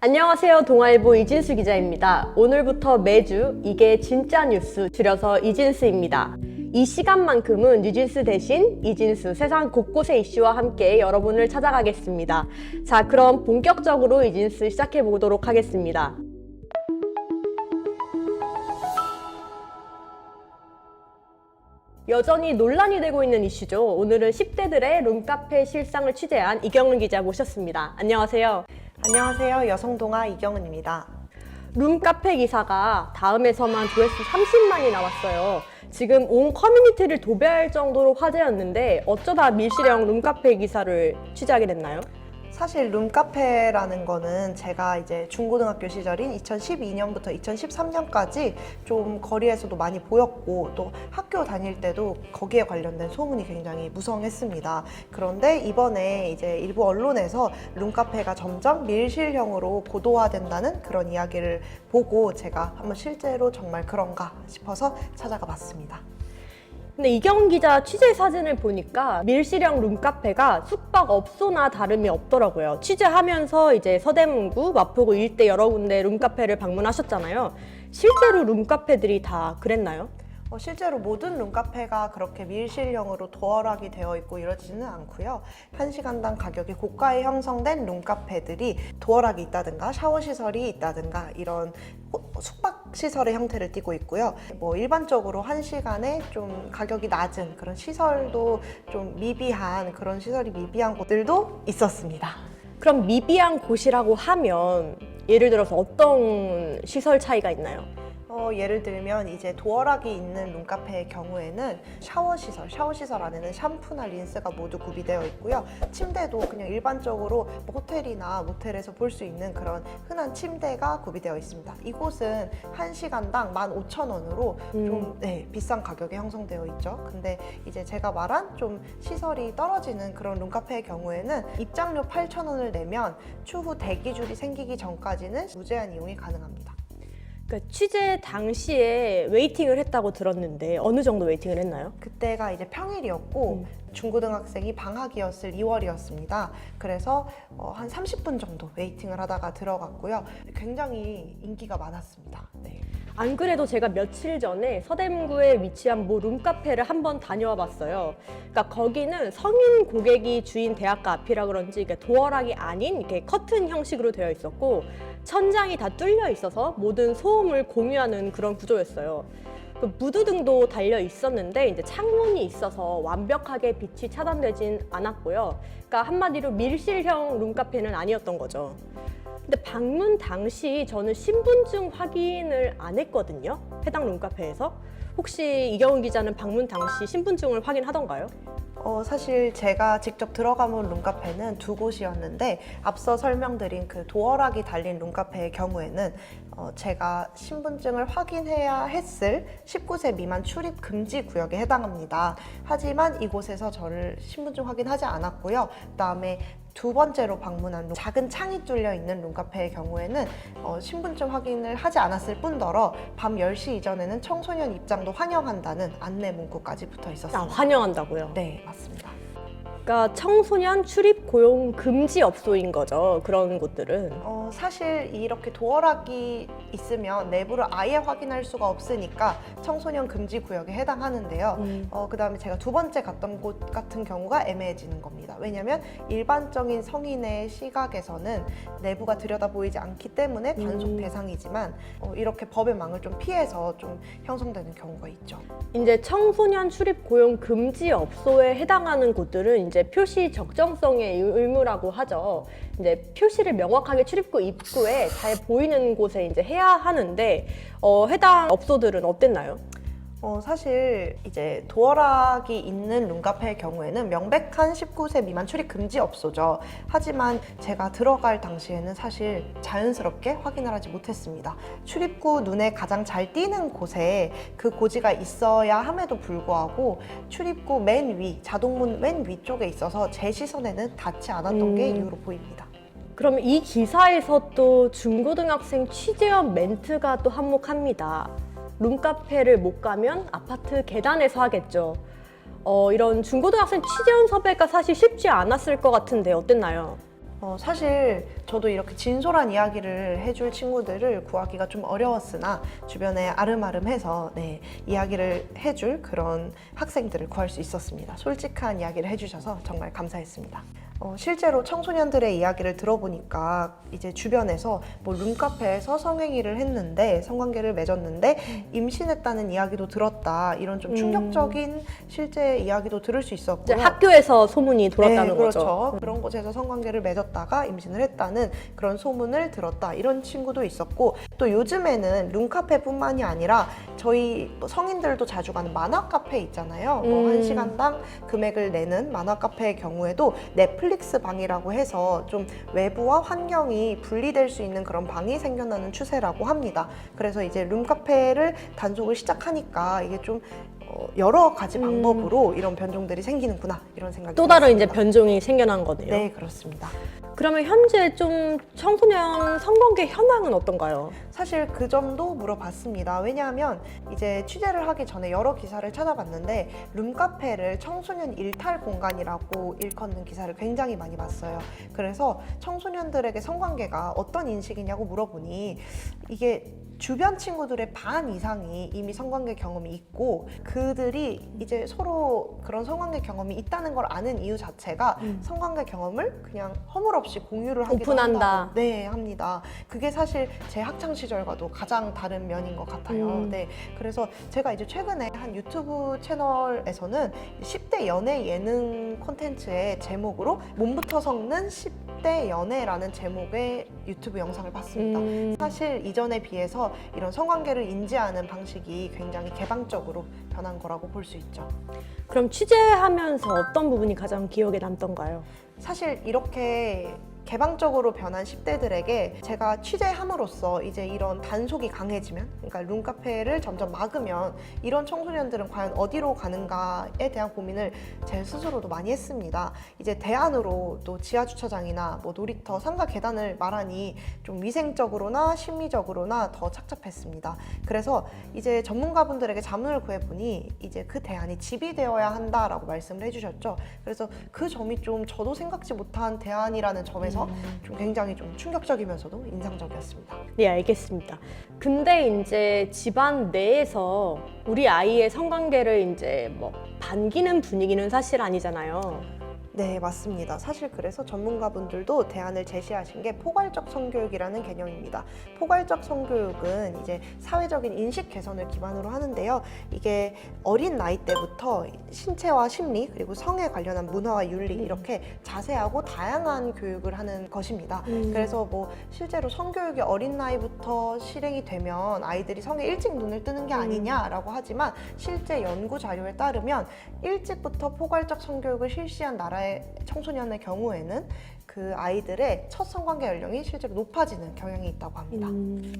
안녕하세요. 동아일보 이진수 기자입니다. 오늘부터 매주 이게 진짜 뉴스 줄여서 이진수입니다. 이 시간만큼은 뉴진스 대신 이진수 세상 곳곳의 이슈와 함께 여러분을 찾아가겠습니다. 자, 그럼 본격적으로 이진수 시작해 보도록 하겠습니다. 여전히 논란이 되고 있는 이슈죠. 오늘은 10대들의 룸카페 실상을 취재한 이경은 기자 모셨습니다. 안녕하세요. 안녕하세요. 여성동아 이경은입니다. 룸카페 기사가 다음에서만 조회수 30만이 나왔어요. 지금 온 커뮤니티를 도배할 정도로 화제였는데 어쩌다 밀실형 룸카페 기사를 취재하게 됐나요? 사실 룸카페라는 거는 제가 이제 중고등학교 시절인 2012년부터 2013년까지 좀 거리에서도 많이 보였고 또 학교 다닐 때도 거기에 관련된 소문이 굉장히 무성했습니다. 그런데 이번에 이제 일부 언론에서 룸카페가 점점 밀실형으로 고도화된다는 그런 이야기를 보고 제가 한번 실제로 정말 그런가 싶어서 찾아가 봤습니다. 근데 이경훈 기자 취재 사진을 보니까 밀실형 룸카페가 숙박업소나 다름이 없더라고요. 취재하면서 이제 서대문구, 마포구 일대 여러 군데 룸카페를 방문하셨잖아요. 실제로 룸카페들이 다 그랬나요? 어, 실제로 모든 룸카페가 그렇게 밀실형으로 도어락이 되어 있고 이러지는 않고요. 한시간당 가격이 고가에 형성된 룸카페들이 도어락이 있다든가 샤워 시설이 있다든가 이런 호- 숙박 시설의 형태를 띠고 있고요. 뭐 일반적으로 한시간에 좀 가격이 낮은 그런 시설도 좀 미비한 그런 시설이 미비한 곳들도 있었습니다. 그럼 미비한 곳이라고 하면 예를 들어서 어떤 시설 차이가 있나요? 어, 예를 들면 이제 도어락이 있는 룸카페의 경우에는 샤워 시설, 샤워 시설 안에는 샴푸나 린스가 모두 구비되어 있고요. 침대도 그냥 일반적으로 뭐 호텔이나 모텔에서 볼 수 있는 그런 흔한 침대가 구비되어 있습니다. 이곳은 한시간당 15,000원으로 좀 네, 비싼 가격에 형성되어 있죠. 근데 이제 제가 말한 좀 시설이 떨어지는 그런 룸카페의 경우에는 입장료 8,000원을 내면 추후 대기줄이 생기기 전까지는 무제한 이용이 가능합니다. 그러니까 취재 당시에 웨이팅을 했다고 들었는데 어느 정도 웨이팅을 했나요? 그때가 이제 평일이었고 중고등학생이 방학이었을 2월이었습니다. 그래서 어, 한 30분 정도 웨이팅을 하다가 들어갔고요. 굉장히 인기가 많았습니다. 네. 안 그래도 제가 며칠 전에 서대문구에 위치한 모 룸카페를 한번 다녀와 봤어요. 그러니까 거기는 성인 고객이 주인 대학가 앞이라 그런지 이게 도어락이 아닌 이렇게 커튼 형식으로 되어 있었고 천장이 다 뚫려 있어서 모든 소음을 공유하는 그런 구조였어요. 그 무드등도 달려 있었는데 이제 창문이 있어서 완벽하게 빛이 차단되진 않았고요. 그러니까 한마디로 밀실형 룸카페는 아니었던 거죠. 근데 방문 당시 저는 신분증 확인을 안 했거든요. 해당 룸카페에서. 혹시 이경훈 기자는 방문 당시 신분증을 확인하던가요? 어, 사실 제가 직접 들어가본 룸카페는 두 곳이었는데 앞서 설명드린 그 도어락이 달린 룸카페의 경우에는 어, 제가 신분증을 확인해야 했을 19세 미만 출입 금지 구역에 해당합니다. 하지만 이곳에서 저를 신분증 확인하지 않았고요. 그다음에 두 번째로 방문한 룸- 작은 창이 뚫려 있는 룸카페의 경우에는 어, 신분증 확인을 하지 않았을 뿐더러 밤 10시 이전에는 청소년 입장도 환영한다는 안내 문구까지 붙어 아, 있었습니다. 환영한다고요. 네, 맞습니다. 그러니까 청소년 출입 고용 금지 업소인 거죠. 그런 곳들은. 어, 사실 이렇게 도어락이 있으면 내부를 아예 확인할 수가 없으니까 청소년 금지 구역에 해당하는데요. 음. 어, 그 다음에 제가 두 번째 갔던 곳 같은 경우가 애매해지는 겁니다. 왜냐하면 일반적인 성인의 시각에서는 내부가 들여다 보이지 않기 때문에 단속 음. 대상이지만 어, 이렇게 법의 망을 좀 피해서 좀 형성되는 경우가 있죠. 이제 청소년 출입 고용 금지 업소에 해당하는 곳들은 이제 표시 적정성의 의무라고 하죠. 이제 표시를 명확하게 출입구 입구에 잘 보이는 곳에 이제 해야 하는데 어, 해당 업소들은 어땠나요? 어, 사실 이제 도어락이 있는 룸카페의 경우에는 명백한 19세 미만 출입 금지 업소죠. 하지만 제가 들어갈 당시에는 사실 자연스럽게 확인을 하지 못했습니다. 출입구 눈에 가장 잘 띄는 곳에 그 고지가 있어야 함에도 불구하고 출입구 맨 위, 자동문 맨 위쪽에 있어서 제 시선에는 닿지 않았던 게 음. 이유로 보입니다. 그럼 이 기사에서 또 중고등학생 취재원 멘트가 또 한몫합니다. 룸카페를 못 가면 아파트 계단에서 하겠죠. 어, 이런 중고등학생 취재원 섭외가 사실 쉽지 않았을 것 같은데 어땠나요? 어, 사실 저도 이렇게 진솔한 이야기를 해줄 친구들을 구하기가 좀 어려웠으나 주변에 아름아름해서 네, 이야기를 해줄 그런 학생들을 구할 수 있었습니다. 솔직한 이야기를 해주셔서 정말 감사했습니다. 어, 실제로 청소년들의 이야기를 들어보니까 이제 주변에서 뭐 룸카페에서 성행위를 했는데 성관계를 맺었는데 임신했다는 이야기도 들었다 이런 좀 음. 충격적인 실제 이야기도 들을 수 이제 있었고요. 학교에서 소문이 돌았다는 네, 그렇죠. 거죠. 그런 곳에서 성관계를 맺었다가 임신을 했다는 그런 소문을 들었다 이런 친구도 있었고 또 요즘에는 룸카페뿐만이 아니라 저희 뭐 성인들도 자주 가는 만화 카페 있잖아요. 뭐 음. 한 시간당 금액을 내는 만화 카페의 경우에도 넷플릭스 방이라고 해서 좀 외부와 환경이 분리될 수 있는 그런 방이 생겨나는 추세라고 합니다. 그래서 이제 룸카페를 단속을 시작하니까 이게 좀 어, 여러 가지 음. 방법으로 이런 변종들이 생기는구나 이런 생각이 또 다른 이제. 변종이 생겨난 거네요. 네 그렇습니다. 그러면 현재 좀 청소년 성관계 현황은 어떤가요? 사실 그 점도 물어봤습니다. 왜냐하면 이제 취재를 하기 전에 여러 기사를 찾아봤는데 룸카페를 청소년 일탈 공간이라고 일컫는 기사를 굉장히 많이 봤어요. 그래서 청소년들에게 성관계가 어떤 인식이냐고 물어보니 이게 주변 친구들의 반 이상이 이미 성관계 경험이 있고 그들이 이제 서로 그런 성관계 경험이 있다는 걸 아는 이유 자체가 음. 성관계 경험을 그냥 허물없이 공유를 하기도 오픈한다. 한다고 네 합니다. 그게 사실 제 학창 시절과도 가장 다른 면인 것 같아요. 음. 네, 그래서 제가 이제 최근에 한 유튜브 채널에서는 10대 연애 예능 콘텐츠의 제목으로 몸부터 섞는 10대 연애라는 제목의 유튜브 영상을 봤습니다. 음, 사실 이전에 비해서 이런 성관계를 인지하는 방식이 굉장히 개방적으로 변한 거라고 볼 수 있죠. 그럼 취재하면서 어떤 부분이 가장 기억에 남던가요? 사실 이렇게 개방적으로 변한 10대들에게 제가 취재함으로써 이제 이런 단속이 강해지면, 그러니까 룸카페를 점점 막으면 이런 청소년들은 과연 어디로 가는가에 대한 고민을 제 스스로도 많이 했습니다. 이제 대안으로 또 지하 주차장이나 뭐 놀이터, 상가 계단을 말하니 좀 위생적으로나 심리적으로나 더 착잡했습니다. 그래서 이제 전문가분들에게 자문을 구해보니 이제 그 대안이 집이 되어야 한다라고 말씀을 해주셨죠. 그래서 그 점이 좀 저도 생각지 못한 대안이라는 점에서 좀 굉장히 좀 충격적이면서도 인상적이었습니다. 네, 알겠습니다. 근데 이제 집안 내에서 우리 아이의 성관계를 이제 뭐 반기는 분위기는 사실 아니잖아요. 네, 맞습니다. 사실 그래서 전문가분들도 대안을 제시하신 게 포괄적 성교육이라는 개념입니다. 포괄적 성교육은 이제 사회적인 인식 개선을 기반으로 하는데요. 이게 어린 나이 때부터 신체와 심리 그리고 성에 관련한 문화와 윤리 이렇게 자세하고 다양한 교육을 하는 것입니다. 음. 그래서 뭐 실제로 성교육이 어린 나이부터 실행이 되면 아이들이 성에 일찍 눈을 뜨는 게 음. 아니냐라고 하지만 실제 연구 자료에 따르면 일찍부터 포괄적 성교육을 실시한 나라의 청소년의 경우에는 그 아이들의 첫 성관계 연령이 실제로 높아지는 경향이 있다고 합니다. 음.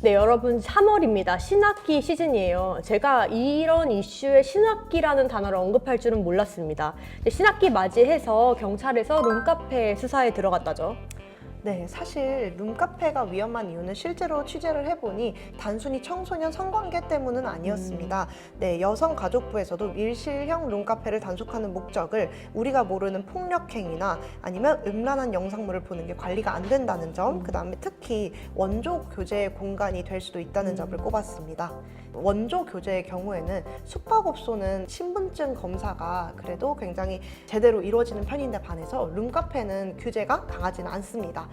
네, 여러분 3월입니다. 신학기 시즌이에요. 제가 이런 이슈에 신학기라는 단어를 언급할 줄은 몰랐습니다. 신학기 맞이해서 경찰에서 룸카페 수사에 들어갔다죠. 네, 사실 룸카페가 위험한 이유는 실제로 취재를 해보니 단순히 청소년 성관계 때문은 아니었습니다. 네, 여성가족부에서도 밀실형 룸카페를 단속하는 목적을 우리가 모르는 폭력행위나 아니면 음란한 영상물을 보는 게 관리가 안 된다는 점, 그 다음에 특히 원조 교제의 공간이 될 수도 있다는 점을 꼽았습니다. 원조 교제의 경우에는 숙박업소는 신분증 검사가 그래도 굉장히 제대로 이루어지는 편인데 반해서 룸카페는 규제가 강하지는 않습니다.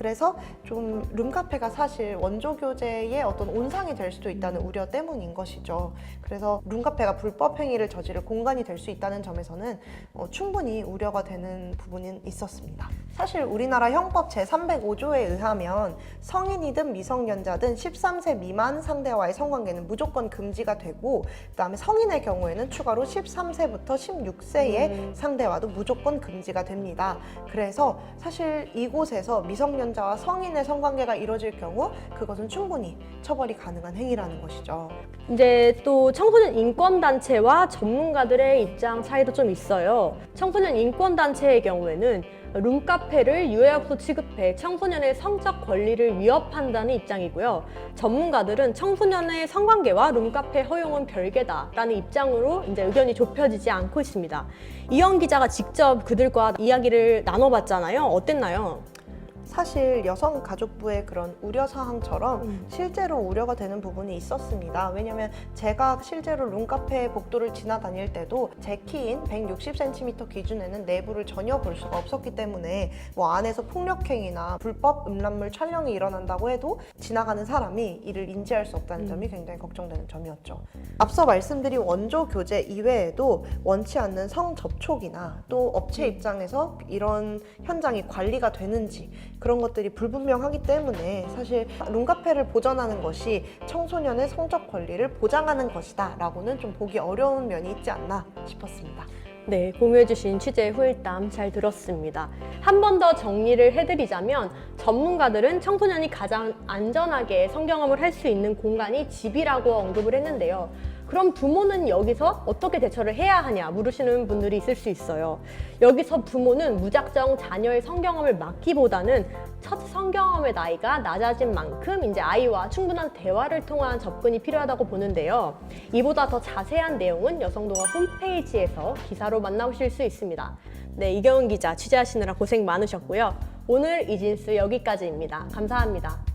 그래서 좀 룸카페가 사실 원조 교제의 어떤 온상이 될 수도 있다는 우려 때문인 것이죠. 그래서 룸카페가 불법 행위를 저지를 공간이 될 수 있다는 점에서는 어, 충분히 우려가 되는 부분은 있었습니다. 사실 우리나라 형법 제305조에 의하면 성인이든 미성년자든 13세 미만 상대와의 성관계는 무조건 금지가 되고 그다음에 성인의 경우에는 추가로 13세부터 16세의 음. 상대와도 무조건 금지가 됩니다. 그래서 사실 이곳에서 미성년 자와 성인의 성관계가 이루어질 경우 그것은 충분히 처벌이 가능한 행위라는 것이죠. 이제 또 청소년 인권단체와 전문가들의 입장 차이도 좀 있어요. 청소년 인권단체의 경우에는 룸카페를 유해업소 취급해 청소년의 성적 권리를 위협한다는 입장이고요. 전문가들은 청소년의 성관계와 룸카페 허용은 별개다라는 입장으로 이제 의견이 좁혀지지 않고 있습니다. 이영 기자가 직접 그들과 이야기를 나눠봤잖아요. 어땠나요? 사실 여성가족부의 그런 우려 사항처럼 음. 실제로 우려가 되는 부분이 있었습니다. 왜냐면 제가 실제로 룸카페 복도를 지나다닐 때도 제 키인 160cm 기준에는 내부를 전혀 볼 수가 없었기 때문에 뭐 안에서 폭력행위나 불법 음란물 촬영이 일어난다고 해도 지나가는 사람이 이를 인지할 수 없다는 음. 점이 굉장히 걱정되는 점이었죠. 앞서 말씀드린 원조 교제 이외에도 원치 않는 성 접촉이나 또 업체 입장에서 이런 현장이 관리가 되는지 그런 것들이 불분명하기 때문에 사실 룸카페를 보전하는 것이 청소년의 성적 권리를 보장하는 것이다 라고는 좀 보기 어려운 면이 있지 않나 싶었습니다. 네, 공유해주신 취재 후일담 잘 들었습니다. 한 번 더 정리를 해드리자면 전문가들은 청소년이 가장 안전하게 성경험을 할 수 있는 공간이 집이라고 언급을 했는데요. 그럼 부모는 여기서 어떻게 대처를 해야 하냐 물으시는 분들이 있을 수 있어요. 여기서 부모는 무작정 자녀의 성경험을 막기보다는 첫 성경험의 나이가 낮아진 만큼 이제 아이와 충분한 대화를 통한 접근이 필요하다고 보는데요. 이보다 더 자세한 내용은 여성동화 홈페이지에서 기사로 만나보실 수 있습니다. 네, 이경은 기자 취재하시느라 고생 많으셨고요. 오늘 이진스 여기까지입니다. 감사합니다.